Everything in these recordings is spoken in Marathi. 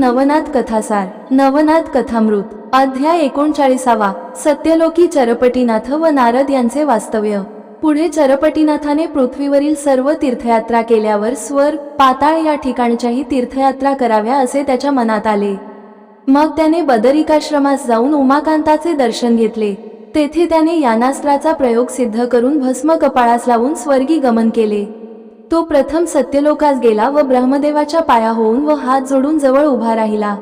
नवनाथ कथासार नवनाथ कथामृत अध्याय एकोणचाळीसावा सत्यलोकी चरपटीनाथ व नारद यांचे वास्तव्य. पुढे चरपटीनाथाने पृथ्वीवरील सर्व तीर्थयात्रा केल्यावर स्वर पाताळ या ठिकाणच्याही तीर्थयात्रा कराव्या असे त्याच्या मनात आले. मग त्याने बदरिकाश्रमास जाऊन उमाकांताचे दर्शन घेतले. तेथे त्याने यानास्त्राचा प्रयोग सिद्ध करून भस्म कपाळास लावून स्वर्गी गमन केले. तो प्रथम सत्यलोकास गेला व ब्रह्मदेवाच्या पाया होऊन व हात जोडून जवळ उभा राहिला.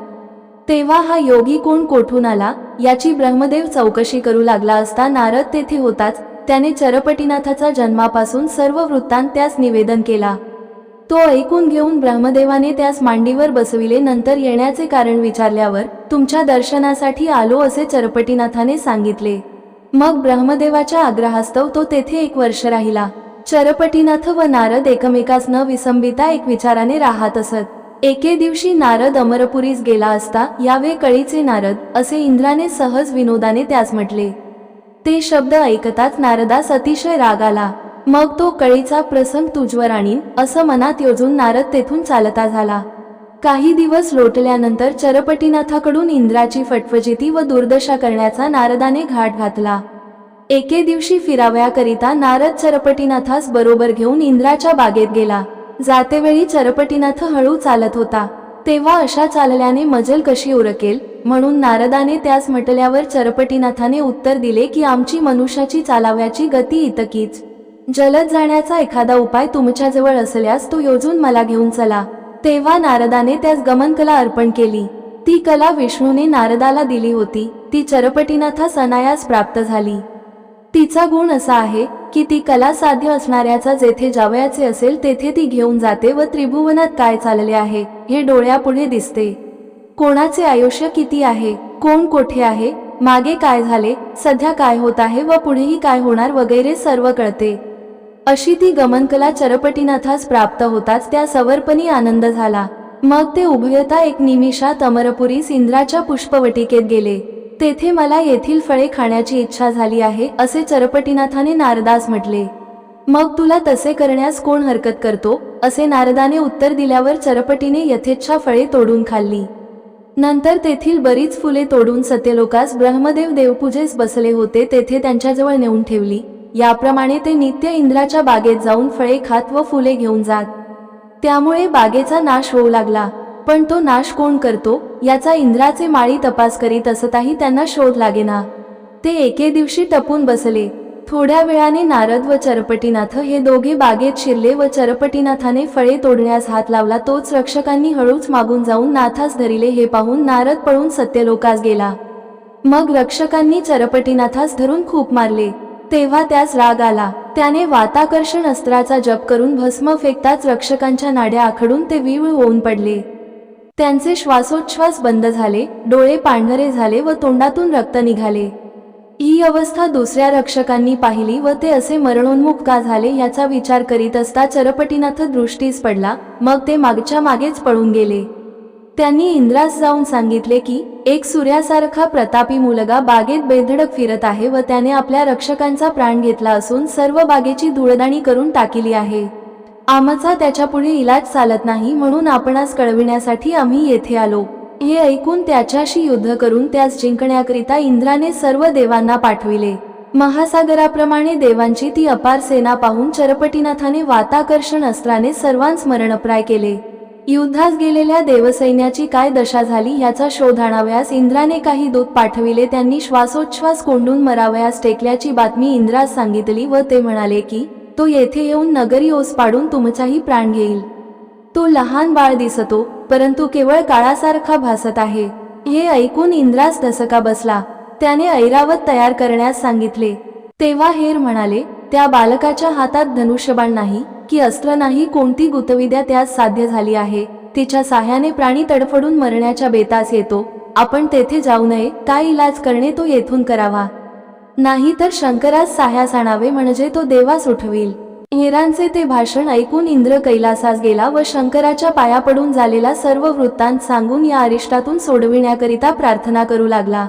तेव्हा हा योगी कोण कोठून आला याची ब्रह्मदेव चौकशी करू लागला असता नारद तेथे होताच त्याने चरपटीनाथाचा जन्मापासून सर्व वृत्तांत त्यास निवेदन केला. तो ऐकून घेऊन ब्रह्मदेवाने त्यास मांडीवर बसविले नंतर येण्याचे कारण विचारल्यावर तुमच्या दर्शनासाठी आलो असे चरपटीनाथाने सांगितले. मग ब्रह्मदेवाच्या आग्रहास्तव तो तेथे एक वर्ष राहिला. चरपटीनाथ व नारद एकमेकास न विसंबिता एक विचाराने राहत असत. एके दिवशी नारद अमरपुरीस गेला असता यावे कळीचे नारद असे इंद्राने सहज विनोदाने त्यास म्हटले. ते शब्द ऐकताच नारदास अतिशय राग आला. मग तो कळीचा प्रसंग तुझवर आणीन असं मनात योजून नारद तेथून चालता झाला. काही दिवस लोटल्यानंतर चरपटीनाथाकडून इंद्राची फटफजिती व दुर्दशा करण्याचा नारदाने घाट घातला. एके दिवशी फिरावयाकरिता नारद चरपटीनाथास बरोबर घेऊन इंद्राच्या बागेत गेला. जातेवेळी चरपटीनाथ हळू चालत होता. तेव्हा अशा चालल्याने मजल कशी उरकेल? म्हणून नारदाने त्यास म्हटल्यावर चरपटीनाथाने उत्तर दिले की आमची मनुष्याची चालाव्याची गती इतकीच. जलद जाण्याचा एखादा उपाय तुमच्याजवळ असल्यास तो योजून मला घेऊन चला. तेव्हा नारदाने त्यास गमनकला अर्पण केली. ती कला विष्णूने नारदाला दिली होती. ती चरपटीनाथास अनायास प्राप्त झाली. तिचा गुण असा आहे की ती कला साध्य असणाऱ्याचा जेथे जावयाचे असेल तेथे ती घेऊन जाते व त्रिभुवनात काय चालले आहे हे डोळ्यापुढे दिसते. कोणाचे आयुष्य किती आहे? कोण कोठे आहे? मागे काय झाले? सध्या काय होत आहे व पुढेही काय होणार वगैरे सर्व कळते. अशी ती गमनकला चरपटीनाथास प्राप्त होताच त्या सवर्पणी आनंद झाला. मग ते उभयता एक निमिषात अमरपुरीस इंद्राच्या पुष्पवटिकेत गेले. तेथे मला येथील फळे खाण्याची इच्छा झाली आहे असे चरपटीनाथाने नारदास म्हटले. मग तुला तसे करण्यास कोण हरकत करतो? असे नारदाने उत्तर दिल्यावर चरपटीने यथेच्छा फळे तोडून खाल्ली. नंतर तेथील बरीच फुले तोडून सत्यलोकास ब्रह्मदेव देवपूजेस बसले होते तेथे त्यांच्याजवळ नेऊन ठेवली. याप्रमाणे ते नित्य इंद्राच्या बागेत जाऊन फळे खात व फुले घेऊन जात. त्यामुळे बागेचा नाश होऊ लागला. पण तो नाश कोण करतो याचा इंद्राचे माळी तपास करीत असताही त्यांना शोध लागेना. ते एके दिवशी टपून बसले. थोड्या वेळाने नारद व चरपटीनाथ हे दोघे बागेत शिरले व चरपटीनाथाने फळे तोडण्यास हात लावला. तोच रक्षकांनी हळूच मागून जाऊन नाथास धरिले हे पाहून नारद पळून सत्यलोकास गेला. मग रक्षकांनी चरपटीनाथास धरून खूप मारले. तेव्हा त्यास राग आला. त्याने वाताकर्षण अस्त्राचा जप करून भस्म फेकताच रक्षकांच्या नाड्या आखडून ते विवळ होऊन पडले. त्यांचे श्वासोच्छ्वास बंद झाले डोळे पांढरे झाले व तोंडातून रक्त निघाले. ही अवस्था दुसऱ्या रक्षकांनी पाहिली व ते असे मरणोन्मुख का झाले याचा विचार करीत असता चरपटीनाथ दृष्टीस पडला मग ते मागच्या मागेच पळून गेले. त्यांनी इंद्रास जाऊन सांगितले की एक सूर्यासारखा प्रतापी मुलगा बागेत बेधडक फिरत आहे व त्याने आपल्या रक्षकांचा प्राण घेतला असून सर्व बागेची धुळदाणी करून टाकिली आहे. आमचा त्याच्यापुढे इलाज चालत नाही म्हणून आपणास कळविण्यासाठी आम्ही येथे आलो. हे ऐकून त्याच्याशी युद्ध करून त्यास जिंकण्याकरिता इंद्राने सर्व देवांना पाठविले. महासागराप्रमाणे देवांची ती अपार सेना पाहून चरपटीनाथाने वाताकर्षण अस्त्राने सर्वांस मरणप्राय केले. युद्धास गेलेल्या देवसैन्याची काय दशा झाली याचा शोध आणाव्यास इंद्राने काही दूत पाठविले त्यांनी श्वासोच्छ्वास कोंडून मरावयास टेकल्याची बातमी इंद्रास सांगितली व ते म्हणाले की तो येथे येऊन नगरी ओस पाडून तुमचाही प्राण घेईल. तो लहान बाळ दिसतो परंतु केवळ काळासारखा भासत आहे. हे ऐकून इंद्रास धसका बसला. त्याने ऐरावत तयार करण्यास सांगितले. तेव्हा हेर म्हणाले त्या बालकाच्या हातात धनुष्यबाण नाही की अस्त्र नाही कोणती गुतविद्या त्यास साध्य झाली आहे? तिच्या साह्याने प्राणी तडफडून मरण्याच्या बेतास येतो. आपण तेथे जाऊ नये काय इलाज करणे तो येथून करावा. नाही तर शंकरास साह्यास आणावे म्हणजे तो देवास उठवील. हेरांचे ते भाषण ऐकून इंद्र कैलासास गेला व शंकराच्या पाया पडून झालेला सर्व वृत्तांत सांगून या अरिष्टातून सोडविण्याकरिता प्रार्थना करू लागला.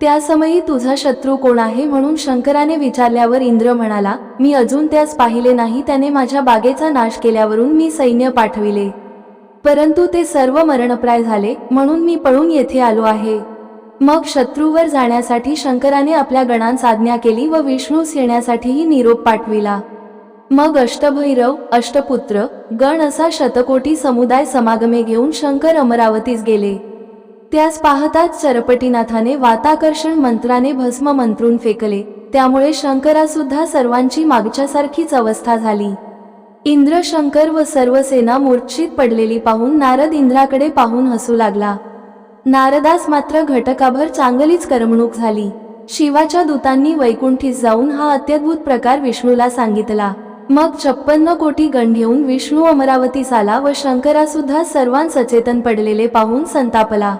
त्यासमयी तुझा शत्रू कोण आहे म्हणून शंकराने विचारल्यावर इंद्र म्हणाला मी अजून त्यास पाहिले नाही त्याने माझ्या बागेचा नाश केल्यावरून मी सैन्य पाठविले. परंतु ते सर्व मरणप्राय झाले म्हणून मी पळून येथे आलो आहे. मग शत्रूवर जाण्यासाठी शंकराने आपल्या गणांस आज्ञा केली व विष्णूस येण्यासाठीही निरोप पाठविला. मग अष्टभैरव अष्टपुत्र गण असा शतकोटी समुदाय समागमे घेऊन शंकर अमरावतीस गेले. त्यास पाहताच चरपटीनाथाने वाताकर्षण मंत्राने भस्म मंत्रून फेकले. त्यामुळे शंकरासुद्धा सर्वांची मागच्यासारखीच अवस्था झाली. इंद्र शंकर व सर्व सेना मूर्छित पडलेली पाहून नारद इंद्राकडे पाहून हसू लागला. नारदास मात्र घटकाभर चांगलीच करमणूक झाली. शिवाच्या दूतांनी वैकुंठीस जाऊन हा अत्यद्भुत प्रकार विष्णूला सांगितला. मग छप्पन्न कोटी गण घेऊन विष्णू अमरावतीस आला व शंकरासुद्धा सर्वां सचेतन पडलेले पाहून संतापला.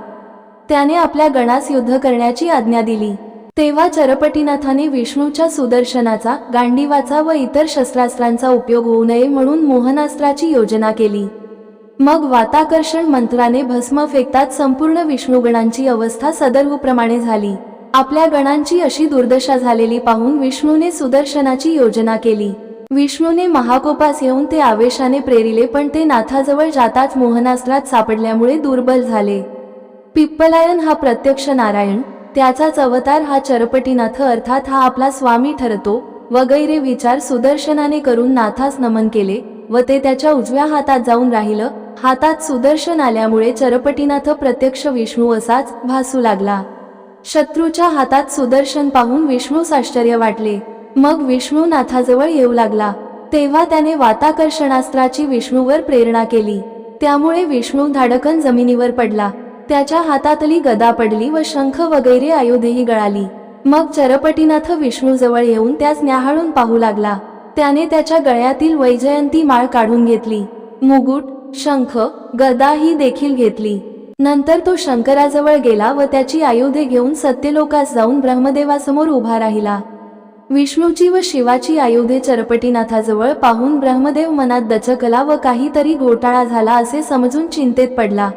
त्याने आपल्या गणास युद्ध करण्याची आज्ञा दिली. तेव्हा चरपटीनाथाने विष्णूच्या सुदर्शनाचा गांडीवाचा व इतर शस्त्रास्त्रांचा उपयोग होऊ नये म्हणून मोहनास्त्राची योजना केली. मग वाताकर्षण मंत्राने भस्म फेकतात संपूर्ण विष्णुगणांची अवस्था सदर्भप्रमाणे झाली. आपल्या गणांची अशी दुर्दशा झालेली पाहून विष्णूने सुदर्शनाची योजना केली. विष्णूने महाकोपास येऊन ते आवेशाने प्रेरिले पण ते नाथाजवळ जाताच मोहनास्त्रात सापडल्यामुळे दुर्बल झाले. पिप्पलायन हा प्रत्यक्ष नारायण त्याचाच अवतार हा चरपटीनाथ अर्थात हा आपला स्वामी ठरतो वगैरे विचार सुदर्शनाने करून नाथास नमन केले व ते त्याच्या उजव्या हातात जाऊन राहिलं. हातात सुदर्शन आल्यामुळे चरपटीनाथ प्रत्यक्ष विष्णू असाच भासू लागला. शत्रूच्या हातात सुदर्शन पाहून विष्णूस आश्चर्य वाटले. मग विष्णू नाथाजवळ येऊ लागला. तेव्हा त्याने वाताकर्षणास्त्राची विष्णूवर प्रेरणा केली. त्यामुळे विष्णू धाडकन जमिनीवर पडला. त्याच्या हातातली गदा पडली व शंख वगैरे आयुधेही गळाली. मग चरपटीनाथ विष्णूजवळ येऊन त्यास न्याहाळून पाहू लागला. त्याने त्याच्या गळ्यातील वैजयंती माळ काढून घेतली. मुकुट शंख गदा ही देखील घेतली. नंतर तो शंकराजवळ गेला व त्याची आयुधे घेऊन सत्यलोकास जाऊन ब्रह्मदेवासमोर उभा राहिला. विष्णूची व शिवाची आयुधे चरपटीनाथाजवळ पाहून ब्रह्मदेव मनात दचकला व काहीतरी घोटाळा झाला असे समजून चिंतेत पडला.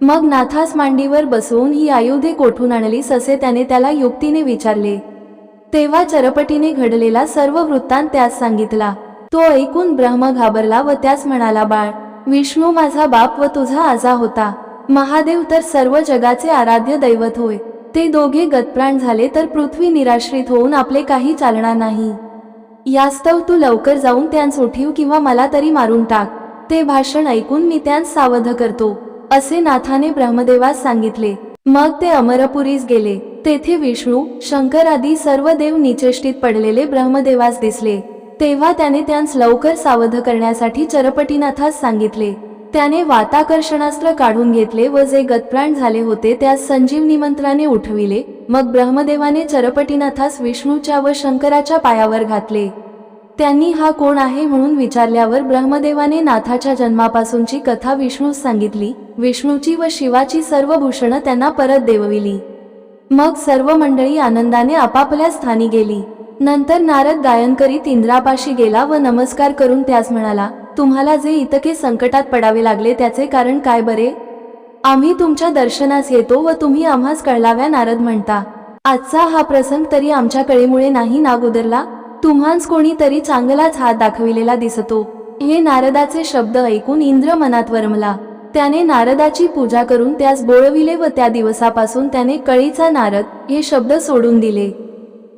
मग नाथास मांडीवर बसवून ही आयुधे कोठून आणलीस असे त्याने त्याला युक्तीने विचारले. तेव्हा चरपटीने घडलेला सर्व वृत्तांत त्यास सांगितला. तो ऐकून ब्रह्म घाबरला व त्यास म्हणाला बाळ विष्णू माझा बाप व तुझा आजा होता. महादेव तर सर्व जगाचे आराध्य दैवत होय. ते दोघे गतप्राण झाले तर पृथ्वी निराश्रित होऊन आपले काही चालणार नाही. यास्तव तू लवकर जाऊन त्यांस उठीव किंवा मला तरी मारून टाक. ते भाषण ऐकून मी त्यांस सावध करतो. असे नाथाने ब्रह्मदेवास सांगितले. मग ते अमरपुरीस गेले. तेथे विष्णू शंकर आदी सर्व देव निचेष्टीत पडलेले ब्रह्मदेवास दिसले. तेव्हा त्याने त्यांस लवकर सावध करण्यासाठी चरपटीनाथास सांगितले. त्याने वाताकर्षणास्त्र काढून घेतले व जे गतप्राण झाले होते त्यास संजीवनी मंत्राने उठविले. मग ब्रह्मदेवाने चरपटीनाथास विष्णूच्या व शंकराच्या पायावर घातले. त्यांनी हा कोण आहे म्हणून विचारल्यावर ब्रह्मदेवाने नाथाच्या जन्मापासूनची कथा विष्णूस सांगितली. विष्णूची व शिवाची सर्व भूषणं त्यांना परत देवविली. मग सर्व मंडळी आनंदाने आपापल्या स्थानी गेली. नंतर नारद गायन करीत इंद्रापाशी गेला व नमस्कार करून त्यास म्हणाला तुम्हाला जे इतके संकटात पडावे लागले त्याचे कारण काय बरे? आम्ही तुमच्या दर्शनास येतो व तुम्ही आम्हास कळलाव्या नारद म्हणता. आजचा हा प्रसंग तरी आमच्या कळीमुळे नाही नाग उदरला? तुम्हास कोणीतरी चांगलाच हात दाखविलेला दिसतो. हे नारदाचे शब्द ऐकून इंद्र मनात वरमला. त्याने नारदाची पूजा करून त्यास बोळविले व त्या दिवसापासून त्याने कळीचा नारद हे शब्द सोडून दिले.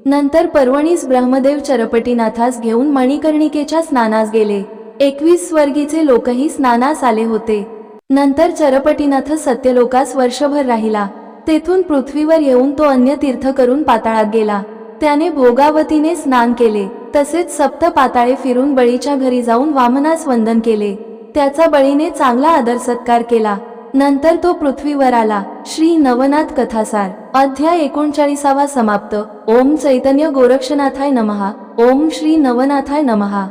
नंतर पर्वणीस ब्रह्मदेव चरपटीनाथास घेऊन मणिकर्णिकेच्या स्नानास गेले. एकवीस स्वर्गीचे लोकही स्नानास आले होते. नंतर चरपटीनाथ सत्यलोकास वर्षभर राहिला. तेथून पृथ्वीवर येऊन तो अन्य तीर्थ करून पाताळात गेला. त्याने भोगावतीने स्नान केले. तसेच सप्त पाताळे फिरून बळीच्या घरी जाऊन वामनास वंदन केले. त्याचा बळीने चांगला आदर सत्कार केला. नंतर तो पृथ्वीवर आला. श्री नवनाथ कथासार. अध्याय एकोणचाळीसावा समाप्त. ओम चैतन्य गोरक्षनाथाय नमहा ओम श्री नवनाथाय नमहा